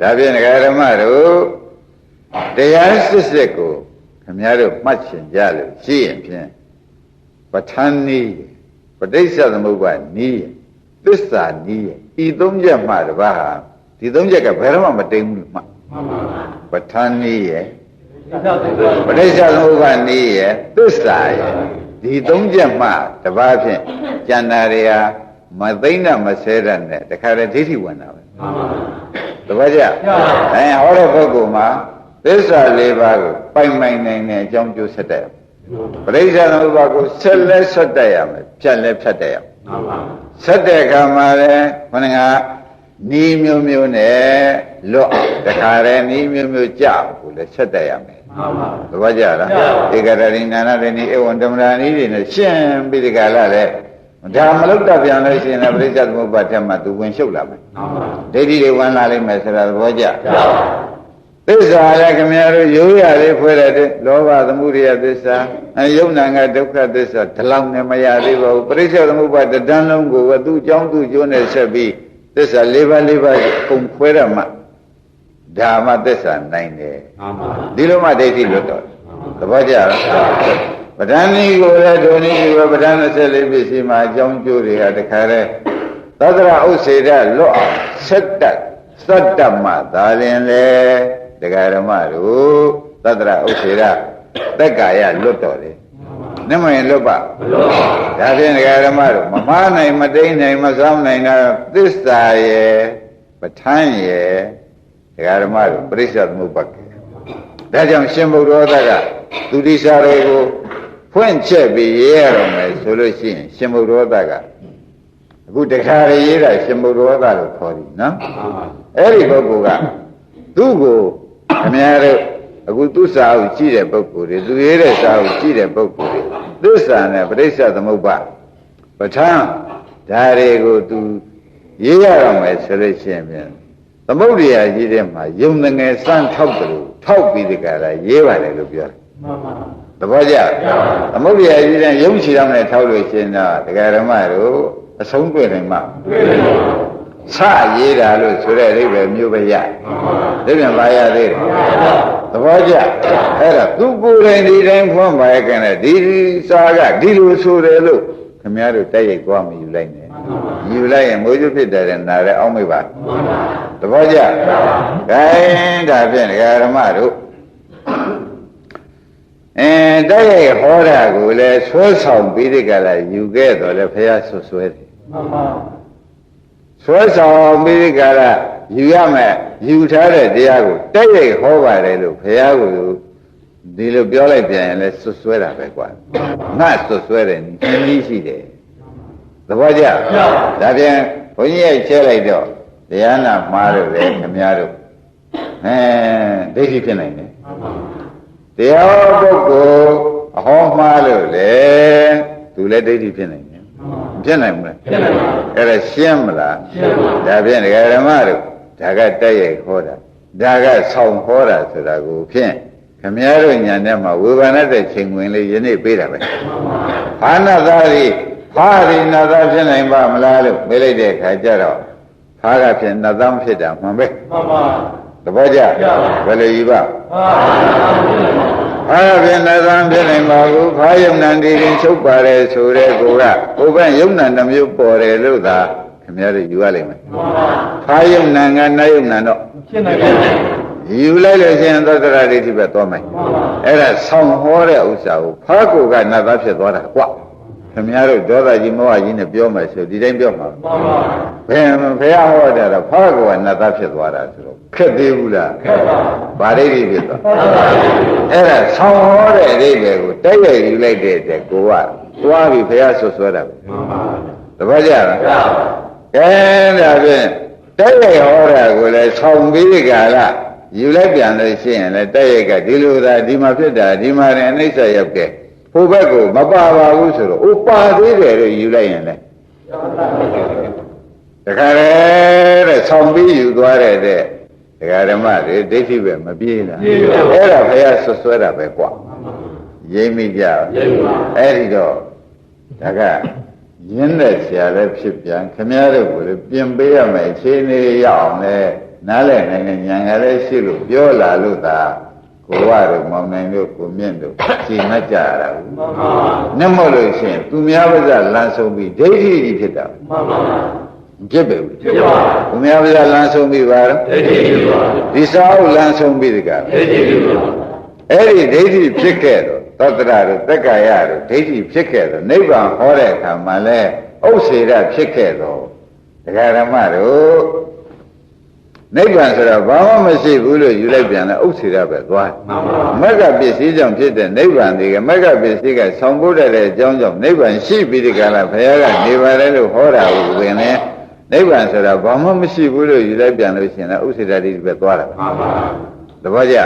ဒါဖြင့်ဒကာဓမ္မတို့တရားစစ်စစ်ကိုခမည်းတော်မှတ်ချင်ကြလို့ရှိရင်ဖြင့်ပဋ္ဌာန်းနည်းပဋိစ္စသမုပ္ပါနည်းသစ္စာနည်းဤသုံးချက်မှတပါးဟာဒီသုံးချက်ကဘယ်တော့မှမတိမ်ဘူးမှပဋ္ဌာန်းနည်းရဲ့ပဋိစ္စသမုပ္ပါနည်းရဲ့သစ္စာရဲ့ဒီသုံးချက်မှတပါးဖြင့်ကျန်တာတွေဟာမသိမ့်နဲ့မဆဲတဲ့နဲ့တခါတည်းဒိဋ္ဌိဝင်တာပဲ တပည့်ကြအဲဟောတဲ့ပုဂ္ဂိုလ်မှာသစ္စာလေးပါးကိုပိုင်ပိုင်နိုင်တဲ့အကြောင်းကျိုးဆက်တဲ့ပရိစ္ဆေသမုပ္ပါကိုဆက်လက်ဆက်တတ်ရမယ်ဖြတ်လက်ဖြတ်တတ်ရမယ်ဆက်တဲ့အခါမှာလည်းခொနကနီးမျိုးမျိုးနဲ့လွတ်အောင်တခါတည်းနီးမျိုးမျိုးကြကိုလည်းဆက်တတ်ရမယ်သဘောကျလားဧကရဏိနာနာရဏိဧဝံဓမ္မရာဏိတွေနဲ့ရှင်းပြီးဒီကလာလည်း ဒါမလုတ်တပြန်လို့ရှိရင်လည်းပရိစ္ဆေသမုပ္ပါတက်မှသူဝင်ရှုပ်လာမယ်ဒိဋ္ဌိတွေဝင်လာလိမ့်မယ်ဆိုတာသဘောကျသစ္စာလည်းခင်ဗျားတို့ရိုးရလေးဖွဲ့တဲ့လောဘသမှုရိယသစ္စာအဲယုံနာကဒုက္ခသစ္စာဒီလောက်နဲ့မရသေးပါဘူးပရိစ္ဆေသမုပ္ပါတဒန်းလုံးကိုပဲသူ့အကြောင်းသူ့ကျိုးနဲ့ဆက်ပြီးသစ္စာ၄ပါး၄ပါးပုံခွဲရမှဒါမှသစ္စာနိုင်တယ်ဒီလိုမှဒိဋ္ဌိလွတ်တော့သဘောကျလား ပဋ္ဌာန်းဤကိုလည်းဒုနည်းဒီပဲပဋ္ဌာန်း24ပြည့်စီမှာအကြောင်းကျိုးတွေဟာတခါတည်းသဒ္ဒရာဥစေဒလွတ်အောင်ဆက်တတ်သတ္တမသာလင်လေတရားဓမ္မတို့သတ္တရာဥစေဒသက်ကာယလွတ်တော်တယ်နမရင်လွတ်ပါမလွတ်ပါဘူးဒါဖြင့်တရားဓမ္မတို့မမားနိုင်မတိန်နိုင်မဆောင်နိုင်တာသစ္စာရဲ့ပဋ္ဌာန်းရဲ့တရားဓမ္မတို့ပရိစ္ဆေသမုပ္ပါကေဒါကြောင့်ရှင်ဘုရားသကသူတိစာတွေကို ဖွင့်ချက်ပြီးရေးရတော့မယ်ဆိုလို့ရှိရင်ရှင်ဘုရားသကအခုတခါရရေးတာရှင်ဘုရားသလို့ခေါ်တယ်နော်အဲ့ဒီပုဂ္ဂိုလ်ကသူ့ကိုခင်ဗျားတို့အခုသူ့စာအုပ်ကြည့်တဲ့ပုဂ္ဂိုလ်တွေသူရေးတဲ့စာအုပ်ကြည့်တဲ့ပုဂ္ဂိုလ်တွေသစ္စာနဲ့ပရိစ္ဆသမုပ္ပါပဋ္ဌာန်းဓာတွေကိုသူရေးရတော့မယ်ဆိုလို့ရှိရင်ပြန်သမုဒ္ဒရာကြီးတဲ့မှာယုံငယ်စမ်းထောက်တယ်လို့ထောက်ပြီးဒီကရာရေးပါတယ်လို့ပြောတယ်မှန်ပါ သဘောကျသမုဒ္ဒရာကြီးတဲ့ယုံချီတော့နဲ့ထောက်လို့ရှိရင်တော့ဒကာဓမ္မတို့အဆုံးတွေ့နိုင်မှာတွေ့နိုင်ပါစရေးတာလို့ဆိုတဲ့အိဗယ်မျိုးပဲရဒီပြန်ပါရသေးတယ်သဘောကျအဲ့ဒါသူကိုယ်တိုင်ဒီတိုင်းဖွင့်ပါရဲ့ကနေဒီစာကဒီလိုဆိုတယ်လို့ခင်ဗျားတို့တိုက်ရိုက်သွားမယူလိုက်နဲ့ယူလိုက်ရင်မိုးကျွဖြစ်တယ်နားရဲအောင်းမိပါသဘောကျခိုင်းဒါဖြင့်ဒကာဓမ္မတို့ အဲတိုက်ရိုက်ဟောတာကိုလည်းဆွဲဆောင်ပြီးဒီကလာယူခဲ့တော့လေဖះဆွဆွဲတယ်မှန်ပါဆွဲဆောင်ပြီးကြတာယူရမယ်ယူထားတဲ့တရားကိုတိုက်ရိုက်ဟောပါတယ်လို့ဘုရားကိုဒီလိုပြောလိုက်ပြန်ရင်လည်းဆွဆွဲတာပဲကွာငါဆွဆွဲတယ်နည်းရှိတယ်သဘောကျဒါပြန်ဘုန်းကြီးရဲ့ချဲလိုက်တော့တရားနာမှားလို့လေခမည်းတော်အဲဒိဋ္ဌိဖြစ်နိုင်တယ် တရားပုဂ္ဂိုလ်အဟောမှားလို့လေသူလည်းဒိဋ္ဌိဖြစ်နိုင်တယ်ဖြစ်နိုင်မလားဖြစ်နိုင်ပါဘူးအဲ့ဒါရှင်းမလားရှင်းပါဘူးဒါဖြင့်ဒကာဓမ္မတို့ဒါကတက်ရိုက်ဟောတာဒါကဆောင်ဟောတာဆိုတာကိုဖြင့်ခမည်းတော်ညာထဲမှာဝေဘာနတဲ့ချိန်ဝင်လေးယနေ့ပေးတာပဲဘာနာသာရီဖာရီနာသာဖြစ်နိုင်ပါမလားလို့မေးလိုက်တဲ့အခါကျတော့ဖာကဖြစ်နာသာဖြစ်တာမှန်ပဲမှန်ပါသဘောကျဘယ်လိုယူပါ အာဖြင့်နာသံဖြစ်နိုင်ပါဘူးခါယုံနံဒီရင်ချုပ်ပါတယ်ဆိုတဲ့ကိုကဘုဗ္ဗယုံနံတစ်မျိုးပေါ်တယ်လို့သာခင်ဗျားတို့ယူရလိမ့်မယ်ခါယုံနံကနာယုံနံတော့ဖြစ်နိုင်ပါဘူးယူလိုက်လို့ရှိရင်သတ္တရာဒိဋ္ဌိပဲသွားမယ်အဲ့ဒါဆောင်းဟောတဲ့ဥစ္စာကိုဖားကိုကနတ်သားဖြစ်သွားတာကွ ခင်ဗျားတို့ဒေါသကြီးမောဟကြီးနဲ့ပြောမယ်ဆိုဒီတိုင်းပြောမှာဘယ်ဘယ်ဟောတာတော့ဖားကိုကနတ်သားဖြစ်သွားတာဆိုတော့ခက်သေးဘူးလားခက်ပါဗာဒိဋ္ဌိဖြစ်သွားအဲ့ဒါဆောင်းဟောတဲ့အဓိပ္ပာယ်ကိုတိုက်ရိုက်ယူလိုက်တဲ့တဲ့ကိုကသွားပြီဘုရားဆွဆွဲတာပဲတပည့်ကြလားကဲဒါဖြင့်တိုက်ရိုက်ဟောတာကိုလည်းဆောင်းပြီးကြလားယူလိုက်ပြန်လို့ရှိရင်လည်းတိုက်ရိုက်ကဒီလိုသာဒီမှာဖြစ်တာဒီမှာလည်းအနိစ္စရောက်ကဲ ဟိုဘက်ကိုမပါပါဘူးဆိုတော့ဥပါသေးတယ်လို့ယူလိုက်ရင်လည်းတခါလေတဲ့ဆောင်းပြီးယူသွားတဲ့တဲ့ဒကာဓမ္မတွေဒိဋ္ဌိပဲမပြေးလားအဲ့ဒါဘုရားဆွဆွဲတာပဲကွာရိမ့်မိကြအဲ့ဒီတော့ဒါကရင်းတဲ့ဆရာလည်းဖြစ်ပြန်ခမည်းတော်ကိုလည်းပြင်ပေးရမယ်အခြေအနေရအောင်လဲနားလည်နိုင်တဲ့ဉာဏ်ကလေးရှိလို့ပြောလာလို့သာ ကိုဝတို့မောင်နိုင်တို့ကိုမြင့်တို့ရှင်းမကြရတာဘူးမှန်ပါနဲ့မဟုတ်လို့ရှိရင်သူများပါးစပ်လမ်းဆုံးပြီးဒိဋ္ဌိကြီးဖြစ်တာမှန်ပါမဖြစ်ပဲဘူးဖြစ်ပါသူများပါးစပ်လမ်းဆုံးပြီးပါတော့ဒိဋ္ဌိဖြစ်ပါဒီစာအုပ်လမ်းဆုံးပြီးတကဒိဋ္ဌိဖြစ်ပါအဲ့ဒီဒိဋ္ဌိဖြစ်ခဲ့တော့သောတရတို့တက္ကာယတို့ဒိဋ္ဌိဖြစ်ခဲ့တော့နိဗ္ဗာန်ဟောတဲ့အခါမှာလဲဥစ္စေရဖြစ်ခဲ့တော့ဒကာဓမ္မတို့ နိဗ္ဗာန်ဆိုတော့ဘာမှမရှိဘူးလို့ယူလိုက်ပြန်လဲဥစ္စေရပဲသွားမှန်ပါမက္ကပစ္စည်းကြောင့်ဖြစ်တဲ့နိဗ္ဗာန်တွေကမက္ကပစ္စည်းကဆောင်ဖို့တဲ့အကြောင်းကြောင့်နိဗ္ဗာန်ရှိပြီးဒီကလာဘုရားကနေပါတယ်လို့ဟောတာကိုပင်လဲနိဗ္ဗာန်ဆိုတာဘာမှမရှိဘူးလို့ယူလိုက်ပြန်လို့ရှိရင်လည်းဥစ္စေရတိပဲသွားတာပဲမှန်ပါသဘောကျ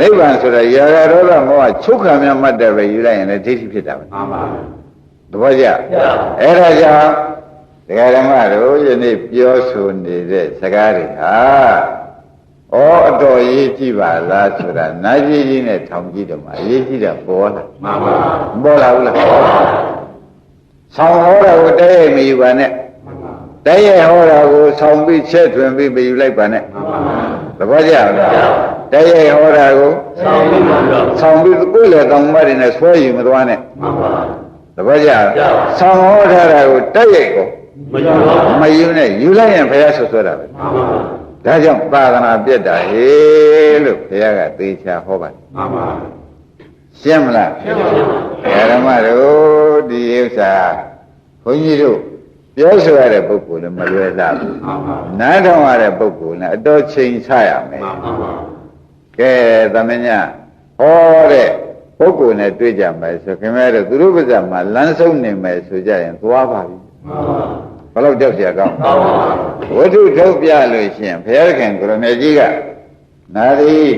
နိဗ္ဗာန်ဆိုတာရာဂဒေါသမောဟချုပ်ခံမြတ်မှတ်တယ်ပဲယူလိုက်ရင်လည်းဒိဋ္ဌိဖြစ်တာပဲမှန်ပါသဘောကျအဲ့ဒါကြောင့် ဒကာဓမ္မတို့ယနေ့ပြောဆိုနေတဲ့စကားတွေဟာဩအတော်ရေးကြည့်ပါလားဆိုတာနာကြီးကြီးနဲ့ထောင်ကြည့်တော့မှအရေးကြီးတာပေါ်လာမှန်ပါမပေါ်လာဘူးလားဆောင်းဟောတာကိုတဲရိုက်မယူပါနဲ့တဲရိုက်ဟောတာကိုဆောင်းပြီးချက်ထွင်ပြီးမယူလိုက်ပါနဲ့မှန်ပါသဘောကျလားတဲရိုက်ဟောတာကိုဆောင်းပြီးပါတော့ဆောင်ပြီးကိုယ်လေကောင်းမတွေနဲ့ဆွဲယူမသွားနဲ့မှန်ပါသဘောကျလားဆောင်ဟောထားတာကိုတက်ရိုက်ကို မယူတော့မယူနဲ့ယူလိုက်ရင်ဘုရားဆွဆွဲတာပဲမှန်ပါဒါကြောင့်သာသနာပြတ်တာဟေလို့ဘုရားကသေချာဟောပါတယ်မှန်ပါရှင်းမလားရှင်းပါဓမ္မတို့ဒီဥစ္စာဘုန်းကြီးတို့ပြောဆိုရတဲ့ပုဂ္ဂိုလ်လည်းမလွယ်သားဘူးမှန်ပါနားထောင်ရတဲ့ပုဂ္ဂိုလ်လည်းအတော်ချိန်ဆရမယ်မှန်ပါကဲသမညဟောတဲ့ပုဂ္ဂိုလ်နဲ့တွေ့ကြမယ်ဆိုခင်ဗျားတို့သူတို့ပါးစပ်မှာလမ်းဆုံးနေမယ်ဆိုကြရင်သွားပါပြီမှန်ပါဘ ဘယ်လောက်ကြောက်ကြကောင်းဝတ္ထုထုတ်ပြလို့ရှင်ဘုရားခင်ကိုရမေကြီးကနာသည်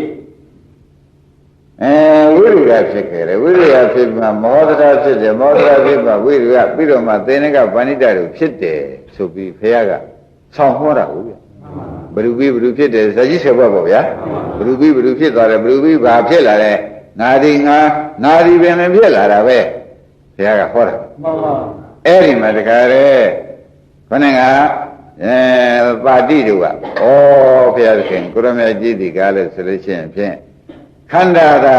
အဲဝိရိယဖြစ်ခဲ့တယ်ဝိရိယဖြစ်မှမောဒတာဖြစ်တယ်မောဒတာဖြစ်မှဝိရိယပြီးတော့မှသင်္နကဗန္ဓိတတို့ဖြစ်တယ်ဆိုပြီးဘုရားကဆောင်ဟောတာဟုတ်ဗျဘ누구ပြီးဘ누구ဖြစ်တယ်ဇာကြီးဆယ်ဘက်ပေါ့ဗျာဘ누구ပြီးဘ누구ဖြစ်သွားတယ်ဘ누구ပြီးဘာဖြစ်လာတယ်နာဒီငါနာဒီပင်လည်းဖြစ်လာတာပဲဘုရားကဟောတာမှန်ပါအဲ့ဒီမှာတခါတည်း လေခொနဲ့ကအဲပါတိတို့ကဩဘုရားသခင်ကိုရမေကြီးဒီကားလို့ဆိုလို့ရှိရင်ဖြင့်ခန္ဓာသာ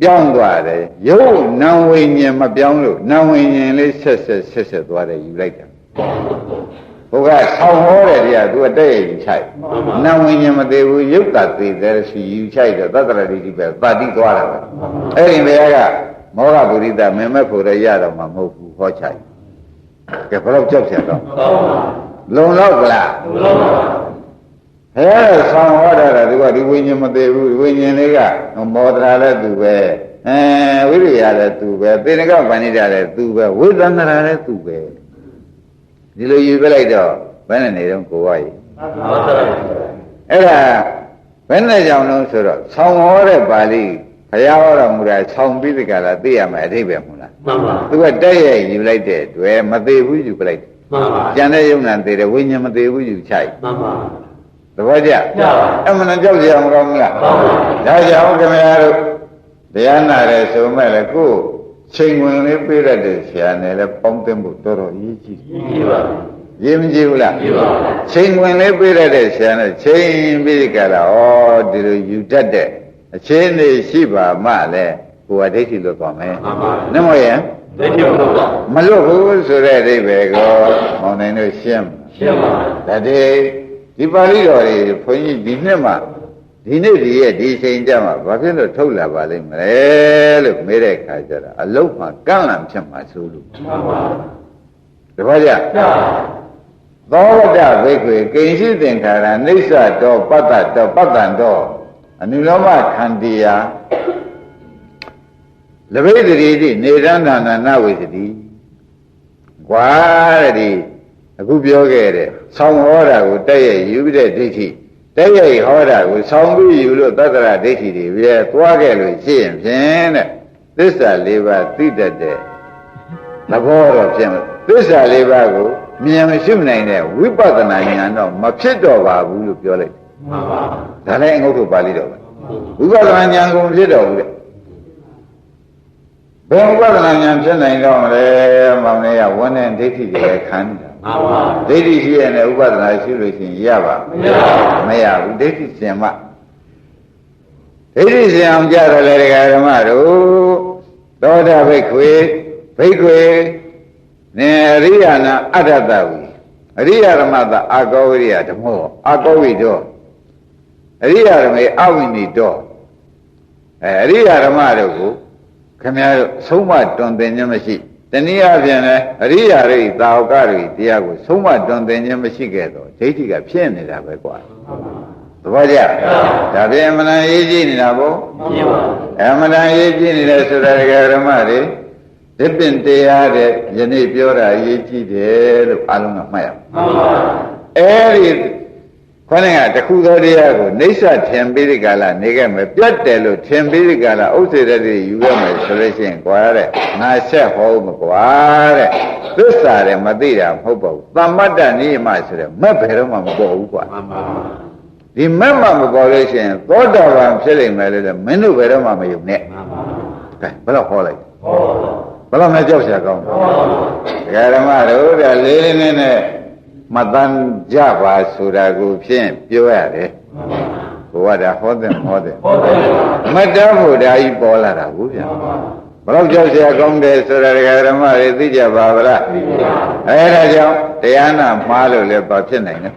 ပြောင်းသွားတယ်ရုပ်နာဝိညာဉ်မပြောင်းလို့နာဝိညာဉ်လေးဆက်ဆက်ဆက်ဆက်သွားတယ်ယူလိုက်တာဘုရားဆောင်းဟောတယ်တရားသူကတဲ့ရယူချိုက်နာဝိညာဉ်မသေးဘူးရုပ်သာသေးတယ်ရှိယူချိုက်တော့သတ္တရတိတိပဲပါတိသွားတာပဲအဲ့ဒီဘုရားကမောဟပုရိသမင်မဲ့ဖို့ရရတော့မှမဟုတ်ဘူးဟောချိုက် ကဲဘယ်တော့ကြောက်ကြတော့မှန်ပါလုံလောက်ကလားဘုရားပါဘယ်ရဆောင်ဟောတာလဲသူကဒီဝိညာဉ်မသေးဘူးဒီဝိညာဉ်လေးကမောဒရာလည်းသူပဲအဲဝိရိယလည်းသူပဲသေနကဗန္ဓိတာလည်းသူပဲဝိသန္တရာလည်းသူပဲဒီလိုယူပြလိုက်တော့ဘယ်နဲ့နေတော့ကိုဝါကြီးဟုတ်တယ်အဲ့ဒါဘယ်နဲ့ကြောင့်လို့ဆိုတော့ဆောင်းဟောတဲ့ပါဠိဘု ရားဟောတော်မူတာဆောင်းပြီးဒီကလာသိရမယ်အထိပ္ပယ်မဟုတ်လားမှန်ပါသူကတက်ရဲ့ယူလိုက်တဲ့တွေ့မသေးဘူးယူပလိုက်တယ်မှန်ပါကျန်တဲ့ယုံနာသေးတယ်ဝိညာဉ်မသေးဘူးယူချိုက်မှန်ပါသဘောကျကျပါအမှန်တန်ကြောက်ကြရမကောင်းဘူးလားကောင်းပါဒါကြောင့်ခင်ဗျားတို့တရားနာတယ်ဆိုမဲ့လည်းကိုယ်ချိန်ဝင်လေးပြေးရတဲ့ဆရာနဲ့လည်းပေါင်းသိမှုတော်တော်ရေးကြည့်တယ်ကြည့်ပါရေးမကြည့်ဘူးလားကြည့်ပါချိန်ဝင်လေးပြေးရတဲ့ဆရာနဲ့ချိန်ပြီးကြတာဩဒီလိုယူတတ်တဲ့ အချင်းနေရှိပါမှလည်းကိုယ်ကဒိဋ္ဌိလွတ်သွားမယ်မှန်ပါနမယံဒိဋ္ဌိဘုရားမလွတ်ဘူးဆိုတဲ့အဓိပ္ပာယ်ကိုမောင်နိုင်တို့ရှင်းရှင်းပါဒါတည်းဒီပါဠိတော်တွေဘုန်းကြီးဒီနှစ်မှဒီနေ့ဒီရဲ့ဒီချိန်ကြမှာဘာဖြစ်လို့ထုတ်လာပါလိမ့်မလဲလို့မေးတဲ့အခါကျတော့အလုတ်မှာကန့်လန့်ဖြစ်မှာဆိုလို့မှန်ပါတပည့်ကြကျပါသောဝတ္တဘိက္ခွေကိဉ္စီသင်္ခါရအိဋ္ဌတောပတ္တတောပတ္တံတော အနုလောမခန္တီယာလဘိတတိတိနေရန္တနာနဝေသတိကွာတဲ့ဒီအခုပြောခဲ့တဲ့ဆောင်းဟောတာကိုတက်ရဲ့ယူတဲ့ဒိဋ္ဌိတက်ရဲ့ဟောတာကိုဆောင်းပြီးယူလို့သတ္တရဒိဋ္ဌိတွေပဲသွားခဲ့လို့ရှိရင်ဖြင့်တဲ့သစ္စာလေးပါးသိတတ်တဲ့သဘောတော့ဖြင့်သစ္စာလေးပါးကိုမြင်မရှိနိုင်တဲ့ဝိပဿနာဉာဏ်တော့မဖြစ်တော့ပါဘူးလို့ပြောလိုက် မှန်ပါဒါလည်းအငုတ်ထုပါဠိတော်ပဲဝိပဿနာဉာဏ်ကိုမဖြစ်တော့ဘူးတဲ့ဘယ်ဝိပဿနာဉာဏ်ဖြစ်နိုင်တော့မလဲမောင်လေးကဝန်းတဲ့ဒိဋ္ဌိတွေခံနေတာမှန်ပါဒိဋ္ဌိရှိရတဲ့ဥပဒနာရှိလို့ရှိရင်ရပါမရပါဘူးမရဘူးဒိဋ္ဌိစင်မှဒိဋ္ဌိစင်အောင်ကြတယ်လေဒကာဓမ္မတို့သောတာဘိက္ခွေဘိက္ခွေနေအရိယာနာအတ္တတဝီအရိယာဓမ္မတအာကောဝိရိယဓမ္မောအာကောဝိတော အရိယာဓမ္မေအဝိနိတောအဲအရိယာဓမ္မတို့ကိုခင်ဗျားတို့ဆုံးမတွင်တင်ခြင်းမရှိတနည်းအားဖြင့်လည်းအရိယာရိတာဝကရိတရားကိုဆုံးမတွင်တင်ခြင်းမရှိခဲ့တော့ဒိဋ္ဌိကဖြစ်နေတာပဲကွာသဘောကျဒါပြင်အမလန်ရေးကြည့်နေတာဗောပြပါအမလန်ရေးကြည့်နေတယ်ဆိုတာဒကာဓမ္မတွေဒီပင်တရားတဲ့ယနေ့ပြောတာရေးကြည့်တယ်လို့အလုံးကမှတ်ရအောင်မှန်ပါအဲဒီ ခေါင်းကတခုသောတရားကိုနေဆထင်ပြီးဒီကလာနေခဲ့မယ်ပြတ်တယ်လို့ထင်ပြီးဒီကလာဥစ္စေတတိယူခဲ့မယ်ဆိုလို့ရှိရင်ကွာတဲ့ငါဆက်ဟောမကွာတဲ့သစ္စာတယ်မသိတာမဟုတ်ပါဘူးသမတ္တနိယမဆိုတဲ့မက်ဘယ်တော့မှမပေါ်ဘူးကွာဒီမက်မှမပေါ်လို့ရှိရင်သောတာပန်ဖြစ်နိုင်မယ်လို့မင်းတို့ဘယ်တော့မှမယုံနဲ့ကဲဘယ်တော့ဟောလိုက်ဟောဘယ်တော့မှကြောက်ရကောင်းပါဘူးဒကာဓမ္မတို့ကလေးလေးနဲ့ မတန်ကြပါဆိုတာကိုဖြင့်ပြောရတယ်ဘုရားဒါဟောတဲ့ဟောတဲ့ ဟောတယ် မတ္တဖို့ဒါကြီးပေါ်လာတာဘူးဗျာဘယ်တော့ကြောက်เสียကောင်းတယ်ဆိုတာဒကာဓမ္မတွေသိကြပါဗလားအဲဒါကြောင့်တရားနာမှားလို့လည်းဘာဖြစ်နိုင်လဲ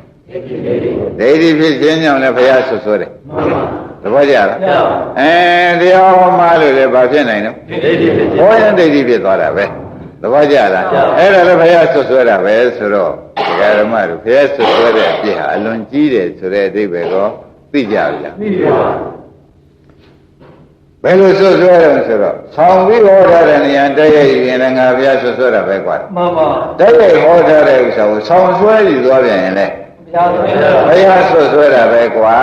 ဒိဋ္ဌိဖြစ်ခြင်းကြောင့်လည်းဘုရားဆွဆွဲတယ်သဘောကျလားအဲတရားဟောမှားလို့လည်းဘာဖြစ်နိုင်လဲ ဒိဋ္ဌိဖြစ်ခြင်း ဟောရင်ဒိဋ္ဌိဖြစ်သွားတာပဲ သဘောကျလားအဲ့ဒါလည်းဘုရားဆွဆွဲတာပဲဆိုတော့ဒကာဓမ္မတို့ဘုရားဆွဆွဲတဲ့အပြစ်ဟာအလွန်ကြီးတယ်ဆိုတဲ့အဓိပ္ပာယ်ကိုသိကြပြီလားသိပါဘယ်လိုဆွဆွဲတယ်ဆိုတော့ဆောင်းပြီးဟောထားတဲ့နေရာတက်ရည်ရင်လည်းငါဘုရားဆွဆွဲတာပဲကွာမှန်ပါတက်ရည်ဟောထားတဲ့ဥစ္စာကိုဆောင်းဆွဲယူသွားပြန်ရင်လည်းဘုရားသခင်ဘုရားဆွဆွဲတာပဲကွာ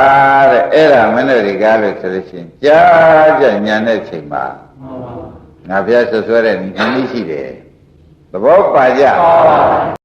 တဲ့အဲ့ဒါမနဲ့ဒီကားလို့ဆိုလို့ရှိရင်ကြားကြညာတဲ့ချိန်မှာမှန်ပါငါဘုရားဆွဆွဲတဲ့နည်းရှိတယ် သဘောပါကြပါ